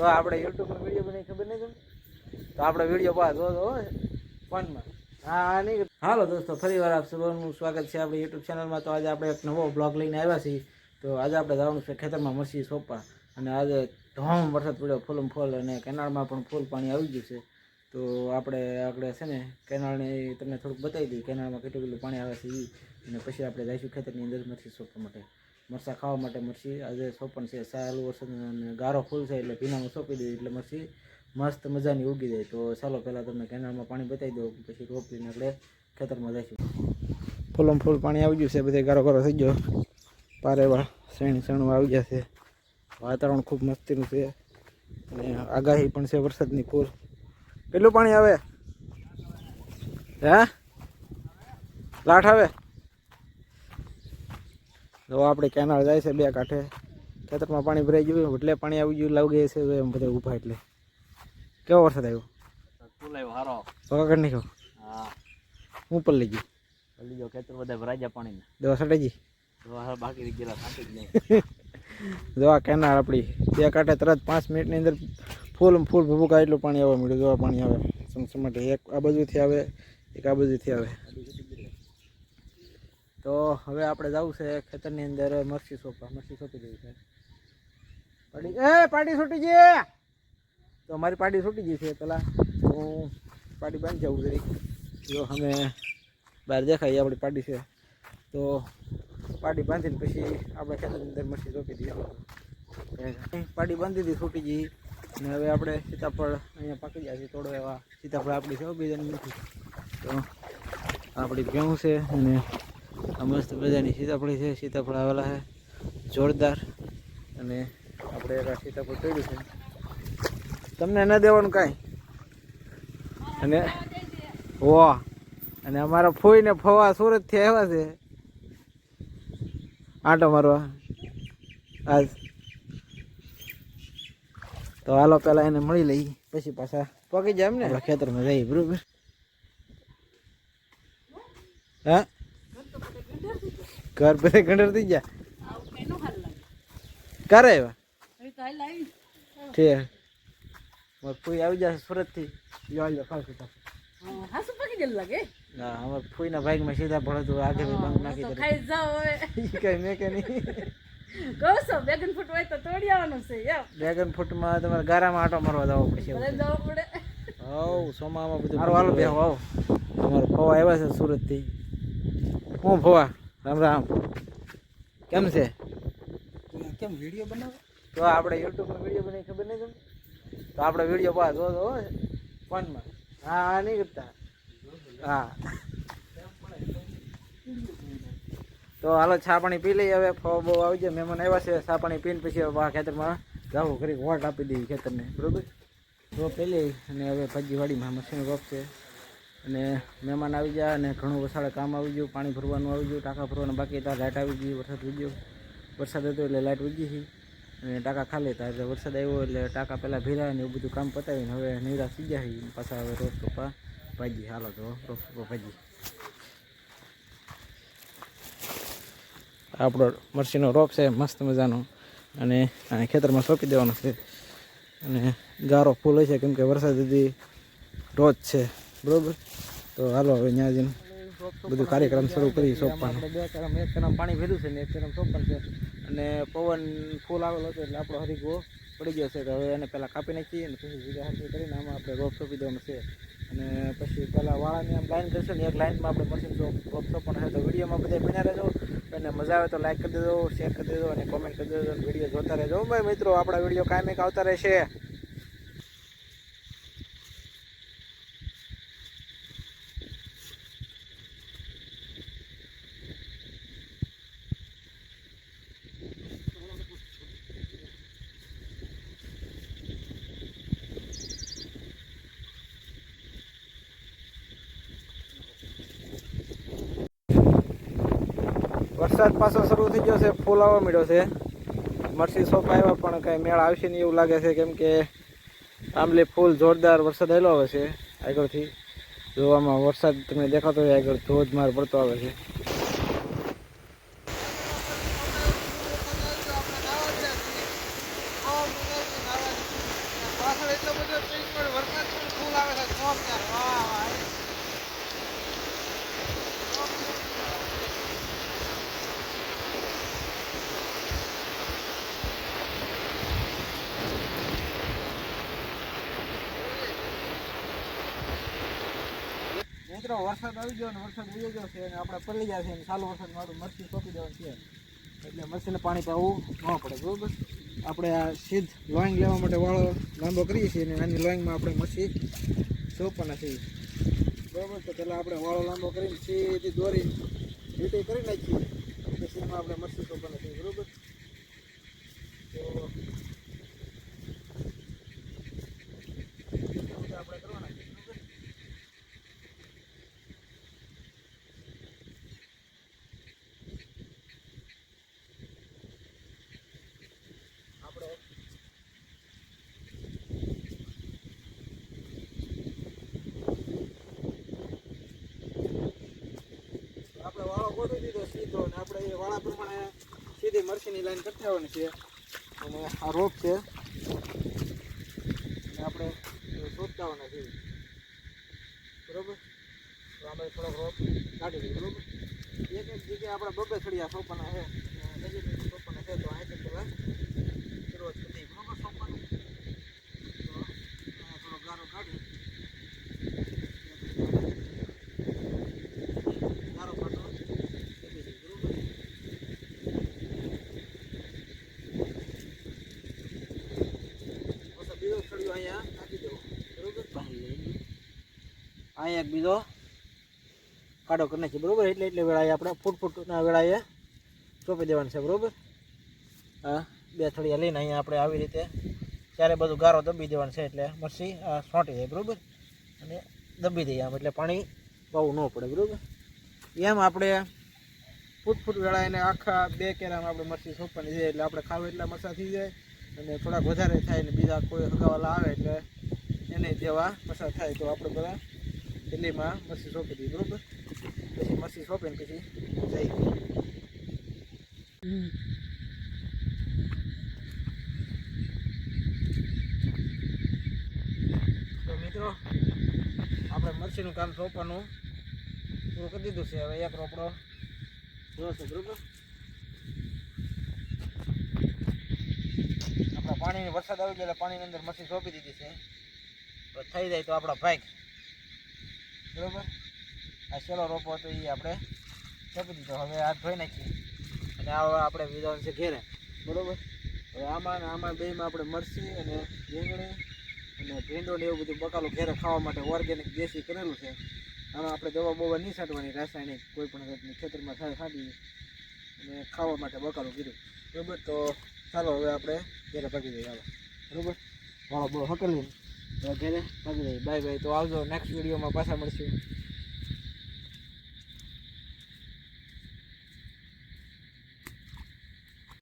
તો આપણે યુટ્યુબમાં વીડિયો બની ખબર નહીં તમને? તો આપણે વીડિયો પાસ જો જો ફોનમાં. હા નહીં. હાલો દોસ્તો ફરી વાર આપ સૌનું સ્વાગત છે આપણી યુટ્યુબ ચેનલમાં તો આજે આપણે એક નવો બ્લોગ લઈને આવ્યા છીએ. તો આજે આપણે જવાનું છે ખેતરમાં મરસી સોંપવા. અને આજે ધોમ વરસાદ પડ્યો ફૂલમ ફૂલ અને કેનાળમાં પણ ફૂલ પાણી આવી ગયું છે. તો આપણે આપણે છે ને કેનાળની તમને થોડુંક બતાવી દઈએ કેનાળમાં કેટલું કેટલું પાણી આવે છે એ અને પછી આપણે જઈશું ખેતરની અંદર મરસી સોંપવા માટે. મરચાં ખાવા માટે મરસી આજે સોંપણ છે સારું વરસાદ અને ગારો ફૂલ છે એટલે ભીનામાં સોંપી દઈએ એટલે મરસી મસ્ત મજાની ઉગી જાય. તો ચાલો, પહેલાં તમને કેનાલમાં પાણી બતાવી દઉં, પછી રોપીને આપણે ખેતરમાં જઈશું. ફૂલમ ફૂલ પાણી આવી ગયું છે, બધે ગારો ગારો થઈ ગયો. પારેવા શ્રેણી શ્રેણું આવી ગયા છે. વાતાવરણ ખૂબ મસ્તીનું છે. અને આગાહી પણ છે વરસાદની ફૂલ. કેટલું પાણી આવે? હે? લાઠ આવે? તો આપણે કેનાલ જાય છે બે કાંઠે ખેતરમાં પાણી ભરાઈ ગયું એટલે પાણી આવી ગયું લાવી ગયા છે એમ બધા ઊભા એટલે. કેવો વરસાદ આવ્યો? હારો. ભગા નહીં હા. હું પર લઈ ગયું. જલ્દી જો ખેતર બધા ભરાઈ જાય પાણીના. દવા સટાઈ દવા બાકી ગયેલા થાકી જ નહીં દવા કેનાળ આપણી બે કાંઠે તરત પાંચ મિનિટની અંદર ફૂલ ફૂલ ભભૂકા એટલું પાણી આવવા મળ્યું દવા પાણી આવે. સમસમાટે એક આ બાજુથી આવે એક આ બાજુથી આવે. તો હવે આપણે જવું છે ખેતરની અંદર મરસી સોંપવા. મરસી સોંપી દેવી છે. પાડી એ, પાડી છૂટી ગઈ તો મારી પાડી છૂટી ગઈ છે. પેલા હું પાડી બાંધી જવું જરી જો અમે બહાર દેખાય આપણી પાડી છે. તો પાડી બાંધીને પછી આપણે ખેતરની અંદર મરસી સોંપી દઈએ. પાડી બાંધી દીધી છૂટી ગઈ. અને હવે આપણે સીતાફળ અહીંયા પાકી ગયા છે. થોડો એવા સીતાફળ આપણી છે. બીજાની નથી. તો આપણી ઘઉં છે અને આ મસ્ત મજાની સીતાફળી છે. સીતાફળ આવેલા છે. જોરદાર. અને આપણે એક આ સીતાફળ તોડ્યું છે. તમને ન દેવાનું કાંઈ. અને વાહ. અને અમારા ફોઈને ફવા સુરતથી આવ્યા છે. આંટો મારવા. આજ. તો હાલો પેલા એને મળી લઈ પછી પાછા પકી જાય એમ ને ખેતરમાં જઈએ બરોબર? હા? ઘર બધે ગંડર થઈ ગયા? ક્યારે આવ્યા? ઠીક. મારે ફૂઈ આવી જશે સુરતથી. જો આવી જાઓ ખાવશું તો ના અમારે ફૂઈના ભાગમાં સીધા ભણે તો આગળ બંધ નાખી દે. ખાઈ જાવ હવે કઈ મેં કે નહીં. કહું છું બેગન ફૂટ હોય તો તોડી આવવાનું છે એમ ડ્રેગન ફ્રૂટમાં તમારે ગારામાં આટો મારવા જવો પછી ભલે જવું પડે હવ સોમામાં બધું સારું હાલો બે આવો તમારો ફવા આવ્યા છે સુરતથી. હું ફવા રામ રામ. કેમ છે? કેમ વીડિયો બનાવો? તો આપણે યુટ્યુબમાં વીડિયો બનાવી ખબર નહીં તમને? તો આપણે વીડિયો પા જો જો ફોનમાં. હા હા નહીં કરતા. હા. તો હાલો છા પાણી પી લઈએ હવે. ફો બહુ આવી જાય મહેમાન આવ્યા છે. છા પાણી પીને પછી હવે ખેતરમાં જાવું કરી વોટ આપી દઈએ ખેતરને. બરોબર? રોપ પેલી અને હવે ભાજીવાડીમાં મશીન રોપ છે અને મહેમાન આવી ગયા અને ઘણું વસાડે કામ આવી ગયું, પાણી ભરવાનું આવી ગયું, ટાંકા ભરવાનું, બાકી ત્યાં લાઇટ આવી ગઈ, વરસાદ વીગ્યો વરસાદ હતો એટલે લાઇટ વીગી હતી અને ટાંકા ખાલી હતા, એટલે વરસાદ આવ્યો એટલે ટાંકા પહેલાં ભીરા ને એવું બધું કામ પતાવીને હવે નિરાશ થઈ ગયા પાછા હવે રોપ રોપા ભાજી હાલો તો રોપ રોપા ભાજી આપણો મરસીનો રોપ છે, મસ્ત મજાનો. અને ખેતરમાં સોંપી દેવાનો છે. અને ગારો ફૂલ હોય છે, કેમ કે વરસાદ હજી રોજ છે. બરોબર? તો હાલો, હવે ત્યાં બધું કાર્યક્રમ શરૂ કરી સોંપવાનો. બે કરમ એક કરમ પાણી ભર્યું છે ને એક કરમ સોંપણ છે. અને પવન ફૂલ આવેલો હતો એટલે આપણો હરીગો પડી ગયો છે. તો હવે એને પહેલાં કાપી નાખીએ અને પછી જુદા હાથે કરીને આમાં આપણે રોપ સોંપી દેવાનું છે. અને પછી પહેલાં વાળાની આમ લાઈન કરશું ને એક લાઈનમાં આપણે મશીન રોપ સોંપણ છે તો વિડીયોમાં બધા બન્યા રહેજો. અને મજા આવે તો લાઈક કરી દેજો શેર કરી દેજો અને કોમેન્ટ કરી દેજો વીડિયો જોતા રહેજો. ભાઈ મિત્રો, આપણા વીડિયો કાયમિક આવતા રહેશે. વરસાદ પાછો શરૂ થઈ ગયો છે, ફૂલ આવવા મળ્યો છે. મરસી સોપ આવ્યા પણ કાંઈ મેળ આવશે નહીં એવું લાગે છે, કેમ કે આંબલી ફૂલ જોરદાર વરસાદ આવેલો આવે છે આગળથી. જોવામાં વરસાદ તમે દેખાતો હોય, આગળ ધોધમાર પડતો આવે છે. પાછળ એટલો આવે છે મિત્રો, વરસાદ આવી ગયો ને વરસાદ આવી ગયો છે અને આપણે પલળી ગયા છે અને ચાલુ વરસાદ મારું મરસી સોંપી દેવાનું છે. એટલે મરસીને પાણી પાવું ન પડે, બરોબર? આપણે આ સીધ લોઈંગ લેવા માટે વાળો લાંબો કરીએ છીએ અને આની લોઈંગમાં આપણે મરસી સોંપવાના છીએ. બરોબર? તો પહેલાં આપણે વાળો લાંબો કરીને સીધી દોરી રીતે કરી નાખીએ. પછી આપણે મરચી સોંપવાના છીએ, બરોબર તો આપણે કરવાના છે બરોબર આપણે આપણે વાળો ગોઠવી દીધો સીધો અને આપણે એ વાળા પ્રમાણે સીધી મરચીની લાઈન કરતા આવવાની છે. અને આ રોપ છે. આપણે શોધતા આવવાના છે. બરોબર? તો આપણે થોડોક રોપ કાઢી દઈએ બરોબર? એક એક જગ્યાએ આપણે બબે થળિયા સોંપવાના છે નજીક સોંપવાના છે, તો અહીંથી પહેલાં શરૂઆત કરી દઈએ બરોબર સોંપવાનું તો આ થોડો ગારો કાઢી ગારો પાટો કરી દઈએ બરોબર પછી બીજો થળિયો અહીંયા નાખી દેવો બરોબર અહીંયા એક બીજો કાઢો કરી નાખીએ, બરાબર? એટલે એટલે વેળાએ આપણે ફૂટ ફૂટના વેળાએ ચોપી દેવાનું છે, બરાબર? હા, બે થળિયા લઈને અહીંયા આપણે આવી રીતે ત્યારે બધું ગારો દબી દેવાનું છે, એટલે મરસી સોંટી જાય, બરાબર? અને દબી દઈએ આમ, એટલે પાણી બહુ ન પડે, બરાબર? એમ આપણે ફૂટ ફૂટ વેળા એને આખા બે કેરામાં આપણે મરસી સોંપવાની છે, એટલે આપણે ખાવ એટલા મરસા થઈ જાય અને થોડાક વધારે થાય ને બીજા કોઈ હગાવાલા આવે, એટલે એને દેવા પસાર થાય તો આપણે બધા દિલ્હીમાં મરસી સોંપી દીધી બરોબર? પછી મરસી સોંપીને પછી જઈ. તો મિત્રો, આપણે મરસીનું કામ સોંપવાનું પૂરું કરી દીધું છે. હવે એક રોપડો જોશે, બરોબર? આપણા પાણીની વરસાદ આવી ગયો એટલે પાણીની અંદર મરસી સોંપી દીધી છે. થઈ જાય તો આપણા ભાગ. બરોબર? આ છેલ્લો રોપો હતો એ આપણે સોંપી દીધો. હવે હાથ ધોઈ નાખીએ. અને આ આપણે વિધાન છે ઘેરે. બરાબર? હવે આમાં આમાં બેમાં આપણે મરસી અને રીંગણી અને ભીંડો ને એવું બધું બકાલું ઘેરે ખાવા માટે ઓર્ગેનિક દેશી કરેલું છે. આમાં આપણે દવા બવા નહીં છાંટવાની, રાસાયણિક કોઈ પણ જાતની ખેતરમાં થાય છાંટી અને ખાવા માટે બકાલું કીધું. બરાબર? તો ચાલો હવે આપણે ઘેરે ભાગી જઈએ. ચાલો બરાબર? વાળો બહુ હકેલી હવે વગેરે બાય બાય. તો આવજો. નેક્સ્ટ વિડીયોમાં પાછા મળશું.